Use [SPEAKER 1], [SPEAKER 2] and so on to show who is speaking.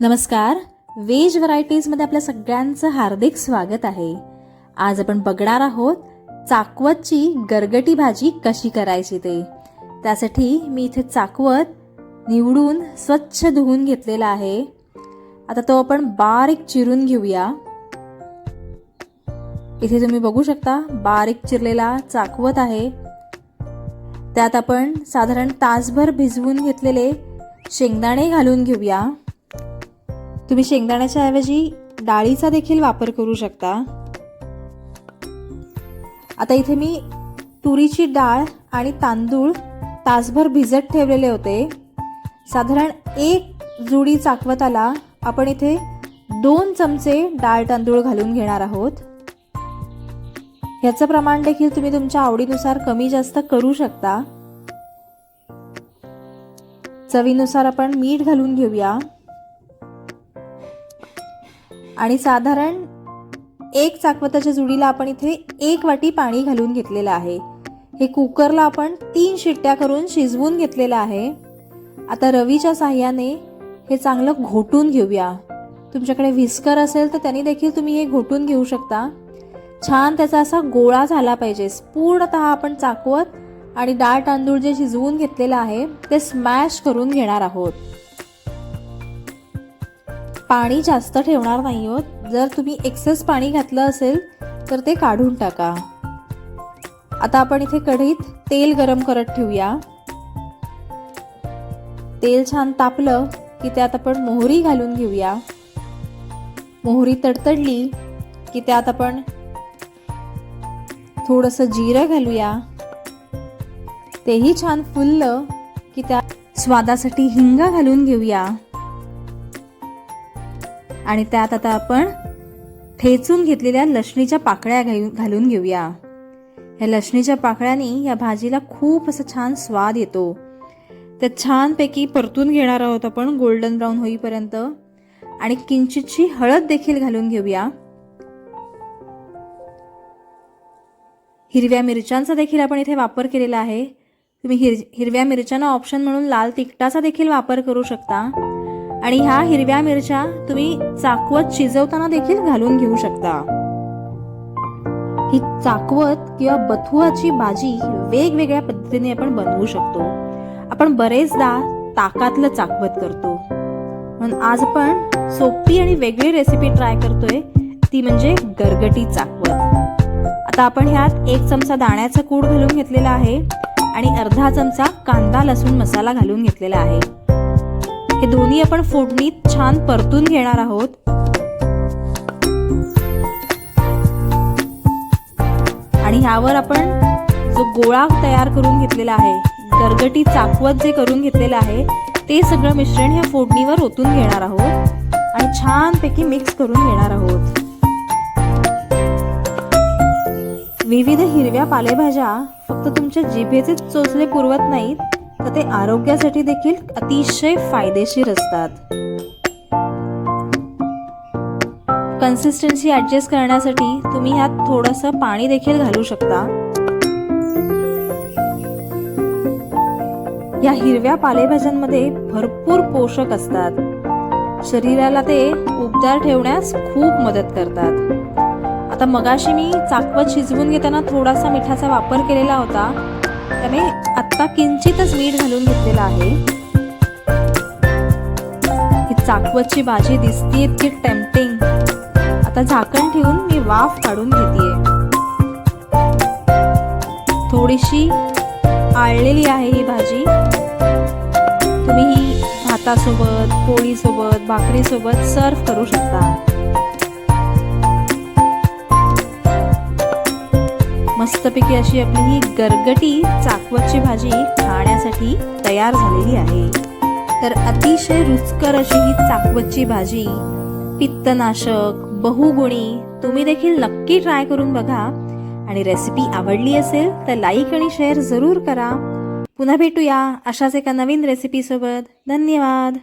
[SPEAKER 1] नमस्कार. वेज व्हरायटीजमध्ये आपल्या सगळ्यांचं हार्दिक स्वागत आहे. आज आपण बघणार आहोत चाकवतची गरगटी भाजी कशी करायची ते. त्यासाठी मी इथे चाकवत निवडून स्वच्छ धुवून घेतलेला आहे. आता तो आपण बारीक चिरून घेऊया. इथे तुम्ही बघू शकता बारीक चिरलेला चाकवत आहे. त्यात आपण साधारण तासभर भिजवून घेतलेले शेंगदाणे घालून घेऊया. तुम्ही शेंगदाण्याच्या ऐवजी डाळीचा देखील वापर करू शकता. आता इथे मी तुरीची डाळ आणि तांदूळ तासभर भिजत ठेवलेले होते. साधारण एक जुडी चाकवताला आपण इथे दोन चमचे डाळ तांदूळ घालून घेणार आहोत. ह्याचं प्रमाण देखील तुम्ही तुमच्या आवडीनुसार कमी जास्त करू शकता. चवीनुसार आपण मीठ घालून घेऊया. आणि साधारण एक चाकवताच्या जुडीला आपण इथे एक वाटी पाणी घालून घेतलेलं आहे. हे कुकरला आपण तीन शिट्ट्या करून शिजवून घेतलेलं आहे. आता रवीच्या साह्याने हे चांगलं घोटून घेऊया. तुमच्याकडे व्हिस्कर असेल तर त्यांनी देखील तुम्ही हे घोटून घेऊ शकता. छान त्याचा असा गोळा झाला पाहिजे. पूर्णतः आपण चाकवत आणि डाळ तांदूळ जे शिजवून घेतलेलं आहे ते स्मॅश करून घेणार आहोत. पाणी जास्त ठेवणार नाही आहोत जर तुम्ही एक्सेस पाणी घातलं असेल तर ते काढून टाका. आता आपण इथे कढईत तेल गरम करत ठेवूया. तेल छान तापलं की त्यात आपण मोहरी घालून घेऊया. मोहरी तडतडली की त्यात आपण थोडंसं जिरं घालूया. तेही छान फुललं की त्या स्वादासाठी हिंगा घालून घेऊया. आणि त्यात आता आपण ठेचून घेतलेल्या लसणीच्या पाकळ्या घालून घालून घेऊया. ह्या लसणीच्या पाकळ्यांनी या भाजीला खूप असं छान स्वाद येतो. त्या छानपैकी परतून घेणार आहोत आपण गोल्डन ब्राऊन होईपर्यंत. आणि किंचितशी हळद देखील घालून घेऊया. हिरव्या मिरच्यांचा देखील आपण इथे वापर केलेला आहे. तुम्ही हिर हिरव्या मिरच्यांना ऑप्शन म्हणून लाल तिखटाचा देखील वापर करू शकता. आणि ह्या हिरव्या मिरच्या तुम्ही चाकवत शिजवताना देखील घालून घेऊ शकता. ही चाकवत किंवा बथुआची भाजी वेगवेगळ्या पद्धतीने आपण बनवू शकतो. आपण बरेचदा ताकातलं चाकवत करतो. म्हणून आज आपण सोपी आणि वेगळी रेसिपी ट्राय करतोय. ती म्हणजे गरगटी चाकवत. आता आपण ह्यात एक चमचा दाण्याचा कूड घालून घेतलेला आहे आणि अर्धा चमचा कांदा लसूण मसाला घालून घेतलेला आहे. हे दोन्ही आपण फोडणीत छान परतून घेणार आहोत. आणि ह्यावर आपण जो गोळा तयार करून घेतलेला आहे गरगटी चाकवत जे करून घेतलेलं आहे ते सगळं मिश्रण ह्या फोडणीवर ओतून घेणार आहोत आणि छानपैकी मिक्स करून घेणार आहोत. विविध हिरव्या पालेभाज्या फक्त तुमच्या जिभेचे चोचले पुरवत नाहीत. तर ते आरोग्यासाठी देखील अतिशय फायदेशीर असतात. कन्सिस्टन्सी ऍडजस्ट करण्यासाठी तुम्ही ह्यात थोडंसं पाणी देखील घालू शकता. या हिरव्या पालेभाज्यांमध्ये भरपूर पोषक असतात. शरीराला ते उबदार ठेवण्यास खूप मदत करतात. आता मगाशी मी चाकवत शिजवून घेताना थोडासा मिठाचा वापर केलेला होता. त्याने आत्ता किंचितच मीठ घालून घेतलेलं आहे. ही चाकवतची भाजी दिसते इतकी टेम्पटिंग आता झाकण ठेवून मी वाफ काढून घेते थोडीशी आळलेली आहे ही भाजी. तुम्ही ही भातासोबत पोळीसोबत भाकरीसोबत सर्व करू शकता. मस्तपैकी अशी आपली ही गरगटी चाकवतची भाजी खाण्यासाठी तयार झालेली आहे. तर अतिशय रुचकर अशी ही चाकवतची भाजी पित्तनाशक बहुगुणी तुम्ही देखील नक्की ट्राय करून बघा. आणि रेसिपी आवडली असेल तर लाईक आणि शेअर जरूर करा. पुन्हा भेटूया अशाच एका नवीन रेसिपीसोबत धन्यवाद.